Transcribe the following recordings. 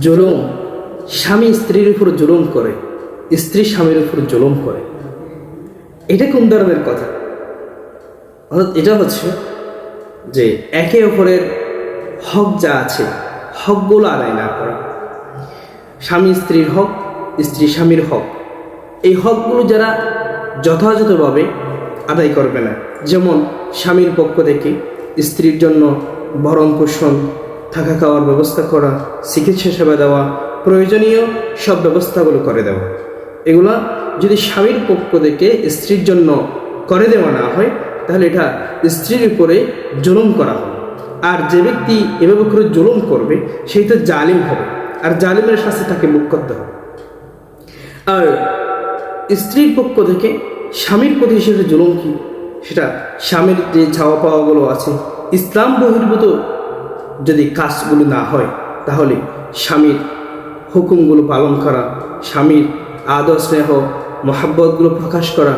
জুলুম। স্বামী স্ত্রীর উপর জুলুম করে, স্ত্রী স্বামীর উপর জুলুম করে। এটা কোন ধরনের কথা? অর্থাৎ এটা হচ্ছে যে একে অপরের হক যা আছে, হকগুলো আদায় না করা। স্বামী স্ত্রীর হক, স্ত্রী স্বামীর হক। এই হকগুলো যারা যথাযথভাবে আদায় করবে না। যেমন স্বামীর পক্ষ থেকে স্ত্রীর জন্য ভরণ পোষণ থাকা খাওয়ার ব্যবস্থা করা, চিকিৎসা সেবা দেওয়া, প্রয়োজনীয় সব ব্যবস্থাগুলো করে দেওয়া। এগুলা যদি স্বামীর পক্ষ থেকে স্ত্রীর জন্য করে দেওয়া না হয়, তাহলে এটা স্ত্রীর উপরে জুলুম করা হবে। আর যে ব্যক্তি এভাবে করে জুলুম করবে, সেই তো জালিম হবে। আর জালিমের শাস্তি তাকে মুখ করতে হবে। আর স্ত্রীর পক্ষ থেকে স্বামীর প্রতি সেটা জুলুম কি, সেটা স্বামীর যে ছাওয়া পাওয়াগুলো আছে, ইসলাম বহির্ভূত যদি কাজগুলো না হয়, তাহলে স্বামীর হুকুমগুলো পালন করা, স্বামীর আদর, স্নেহ, মহাব্বতগুলো প্রকাশ করা,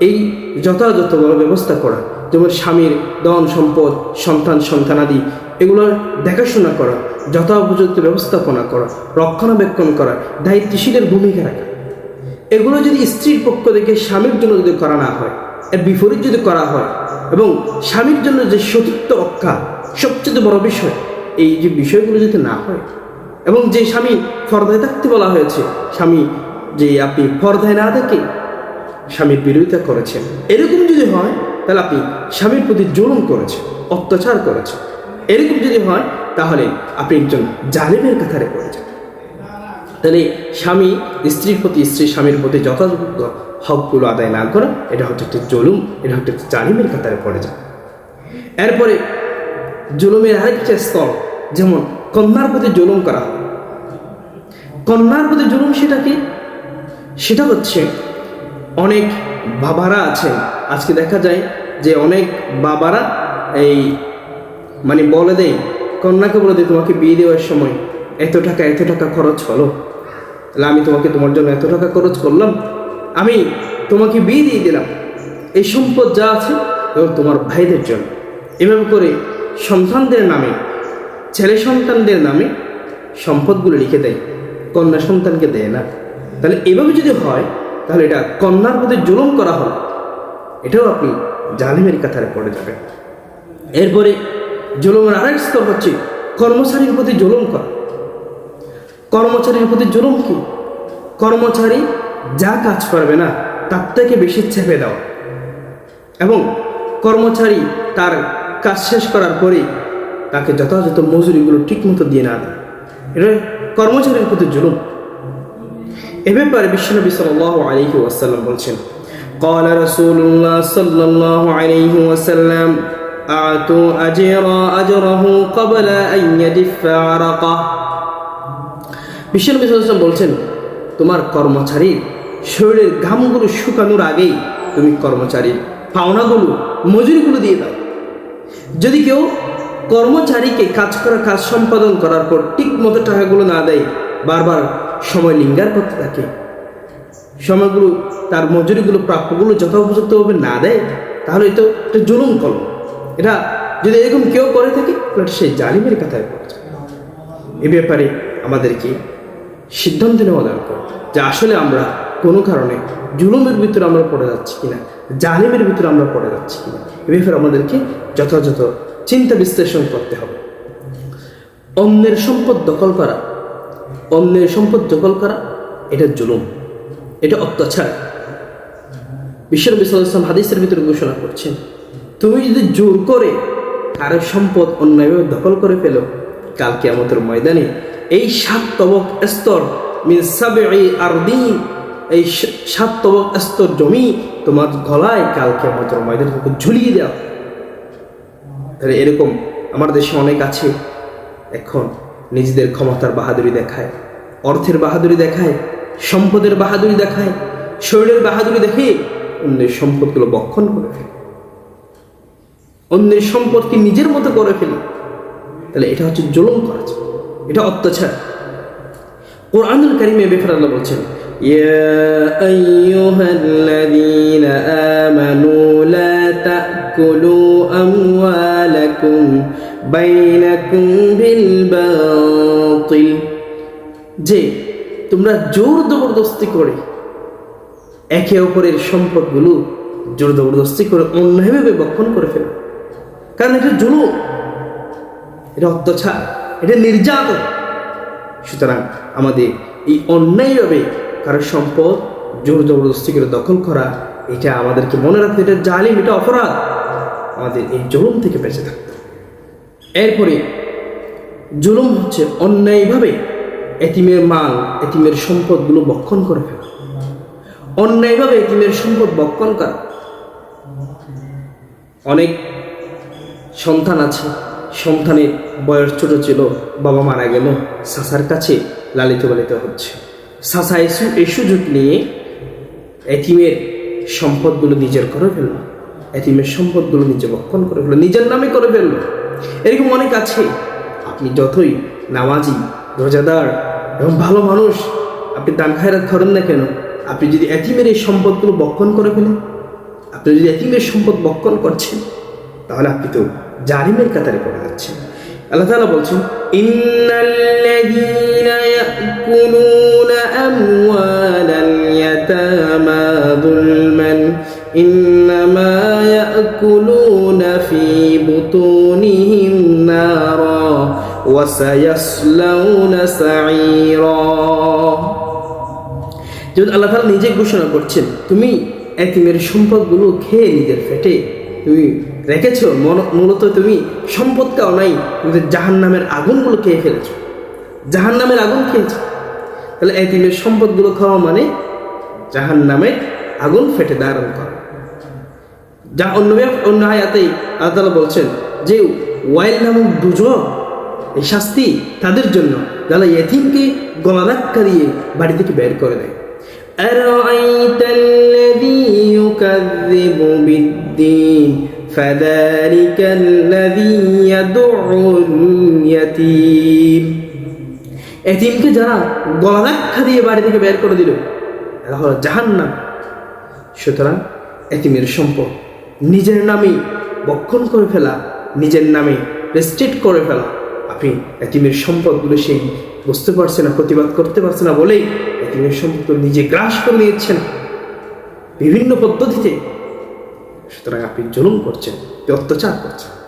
এই যথাযথভাবে ব্যবস্থা করা, যেমন স্বামীর ধন সম্পদ, সন্তান, সন্তানাদি, এগুলোর দেখাশোনা করা, যথোপযুক্ত ব্যবস্থাপনা করা, রক্ষণাবেক্ষণ করা, দায়িত্বশীলের ভূমিকা রাখা। এগুলো যদি স্ত্রীর পক্ষ থেকে স্বামীর জন্য যদি করা না হয়, এর বিপরীত যদি করা হয়, এবং স্বামীর জন্য যে সতীত্ব রক্ষা সবচেয়ে বড় বিষয়, এই যে বিষয়গুলো যদি না হয়, এবং যে স্বামী ফর্দায় থাকতে বলা হয়েছে, স্বামী যে আপনি ফর্দায় না থাকে স্বামীর বিরোধিতা করেছেন, এরকম যদি হয়, তাহলে আপনি স্বামীর প্রতি জুলুম করেছেন, অত্যাচার করেছেন। এরকম যদি হয়, তাহলে আপনি একজন জালিমের কাতারে পড়ে যান। তাহলে স্বামী, স্ত্রীর প্রতি, স্ত্রী স্বামীর প্রতি যথাযথ হকগুলো আদায় না করা, এটা হচ্ছে একটা জুলুম, এটা হচ্ছে জালিমের কাতারে পড়ে যায় এরপরে জুলুমের আরেকটা স্তর, যেমন কন্যার প্রতি জুলুম করা। কন্যার প্রতি জুলুম সেটা কি? সেটা হচ্ছে অনেক বাবারা আছে, আজকে দেখা যায় যে অনেক বাবারা এই মানে বলে দেয়, কন্যাকে বলে দেয়, তোমাকে বিয়ে দেওয়ার সময় এত টাকা এত টাকা খরচ হলো। তাহলে আমি তোমাকে তোমার জন্য এত টাকা খরচ করলাম, আমি তোমাকে বিয়ে দিয়ে দিলাম। এই সম্পদ যা আছে এবং তোমার ভাইদের জন্য। এভাবে করে সন্তানদের নামে, ছেলে সন্তানদের নামে সম্পদগুলো লিখে দেয়, কন্যা সন্তানকে দেয় না। তাহলে এভাবে যদি হয়, তাহলে এটা কন্যার প্রতি জুলুম করা হয় এটাও আপনি জালিমের কাতারে পড়ে যাবেন। এরপরে জুলুমের আরেক স্তর হচ্ছে কর্মচারীর প্রতি জুলুম করা। কর্মচারীর প্রতি জুলুম কি? কর্মচারী যা কাজ করবে না, তার থেকে বেশি চেপে দেওয়া। এবং কর্মচারী তার কাজ শেষ করার পরে তাকে যথাযথ মজুরিগুলো ঠিকমতো দিয়ে না দেয় এটা কর্মচারীর প্রতি জুলুম এ ব্যাপারে বিশ্বনবী সাল্লাল্লাহু আলাইহি ওয়াসাল্লাম বলছেন قال رسول الله صلى الله عليه وسلم أعطوا أجر أجره قبل أن يدف عرقه বিশ্বনবী সাল্লাল্লাহু আলাইহি বলছেন তোমার কর্মচারীর শরীরের ঘামগুলো শুকানোর আগেই তুমি কর্মচারীর পাওনাগুলো মজুরিগুলো দিয়ে দাও যদি কেউ কর্মচারীকে কাজ করা, কাজ সম্পাদন করার পর ঠিক মতো টাকাগুলো না দেয়, বারবার সময় লিঙ্গার করতে থাকে। সময়গুলো, তার মজুরিগুলো, প্রাপ্যগুলো যথোপযুক্তভাবে না দেয়, তাহলে এটা একটা জুলুম কল এটা যদি এরকম কেউ করে থাকে, তাহলে সেই জালিমের কথায় পড়ছে এ ব্যাপারে আমাদেরকে সিদ্ধান্ত নেওয়া দরকার যে আসলে আমরা কোনো কারণে জুলুমের ভিতরে আমরা পড়ে যাচ্ছি কিনা, জালিমের ভিতরে আমরা পড়ে যাচ্ছি কিনা। এ ব্যাপারে আমাদেরকে যথাযথ চিন্তা বিশ্লেষণ করতে হবে। অন্যের সম্পদ দখল করা, অন্যের সম্পদ দখল করা, এটা জুলুম, এটা অত্যাচার। বিশ্বনবী সাল্লাম হাদিসের ভিতরে ঘোষণা করছেন, তুমি যদি জোর করে কারও সম্পদ অন্যায়ভাবে দখল করে ফেলো কালকে আমাদের ময়দানে এই সাত তবক স্তর মিন সাবঈ আরদিন এই সাত স্তর জমি তোমার গলায় কালকে আমাদের ময়দানে ঝুলিয়ে দেওয়া তাহলে এরকম আমার দেশে অনেক আছে, এখন নিজেদের ক্ষমতার বাহাদুরি দেখায়, অর্থের বাহাদুরি দেখায়, সম্পদের বাহাদুরি দেখায়, শরীরের বাহাদুরি দেখে অন্যের সম্পদগুলো বক্ষণ করে ফেলে। অন্যের সম্পদকে নিজের মতো করে ফেলে। তাহলে এটা হচ্ছে জুলুম করা এটা অত্যাচার। কোরআনুল কারিমে বেফার আল্লাহ বলছেন يا أيها الذين آمنوا لا تأكلوا أموالكم بينكم بالباطل যে তোমরা জোর জবরদস্তি করে একে অপরের সম্পদগুলো জোর জবরদস্তি করে অন্যায়ভাবে বক্ষণ করে ফেলো কারণ এটা জুলুম এটা অত্যাচার এটা নির্যাতন সুতরাং আমাদের এই অন্যায়ভাবে কারোর সম্পদ, জোর জবরদস্তি করে দখল করা, এটা আমাদেরকে মনে রাখতে এটা জালিম, এটা অপরাধ। আমাদের এই জুলুম থেকে বেঁচে থাকতে এরপরে, জুলুম হচ্ছে অন্যায়ভাবে এতিমের মাল, এতিমের সম্পদগুলো বক্ষণ করে ফেলা। অন্যায়ভাবে এতিমের সম্পদ বক্ষণ করা। অনেক সন্তান আছে, সন্তানের বয়স ছোট ছিল, বাবা মারা গেল সাসার কাছে লালিত পালিত হচ্ছে। সাসা এই সুযোগ নিয়ে এতিমের সম্পদগুলো নিজের করে ফেলল। এতিমের সম্পদগুলো নিজে বক্ষণ করে ফেলল। নিজের নামে করে ফেলল। এরকম অনেক আছে। আপনি যতই নামাজি, রোজাদার এবং ভালো মানুষ, আপনি দান খায়রাত করেন না কেন, আপনি যদি এতিমের এই সম্পদগুলো বক্ষণ করে ফেলেন, আপনি যদি এতিমের সম্পদ বক্ষণ করছেন, তাহলে আপনি তো জালিমের কাতারে পড়ে যাচ্ছেন। আল্লাহ তাআলা বলছেন, ইন্নাল্লাযীনা ইয়াকুলুনা সায়াসলাউনা সাঈরা যেমন আল্লাহ তাআলা নিজে ঘোষণা করছেন, তুমি এতিমের সম্পদগুলো খেয়ে নিজের ফেটে, তুমি রেখেছো মূলত তুমি সম্পদ নাই কিন্তু জাহান নামের আগুনগুলো খেয়ে ফেলেছো। জাহান নামের আগুন খেয়েছো। তাহলে এতিমের সম্পদগুলো খাওয়া মানে জাহান নামের আগুন ফেটে ধারণ করা। যা অন্য অন্য আয়াতেই আল্লাহ বলছেন যে, ওয়াইল নামক দুজন এই শাস্তি তাদের জন্য যারা এতিমকে গলা ধাক্কা দিয়ে বাড়ি থেকে বের করে দেয় أرأيت الذي يكذب بالدين فذلك الذي يدعو اليتيم এতিমকে যারা গলা ধাক্কা দিয়ে বাড়ি থেকে বের করে দিল এরা হলো জাহান্নাম সুতরাং এতিমের সম্পদ নিজের নামে বক্ষণ করে ফেলা নিজের নামে রেস্ট্রিক্ট করে ফেলা আপনি এতিমের সম্পদগুলো সেই বুঝতে পারছে না, প্রতিবাদ করতে পারছে না বলেই এতিমের সম্পদগুলো নিজে গ্রাস করে নিয়েছেন। বিভিন্ন পদ্ধতিতে। সুতরাং আপনি জুলুম করছেন অত্যাচার করছেন।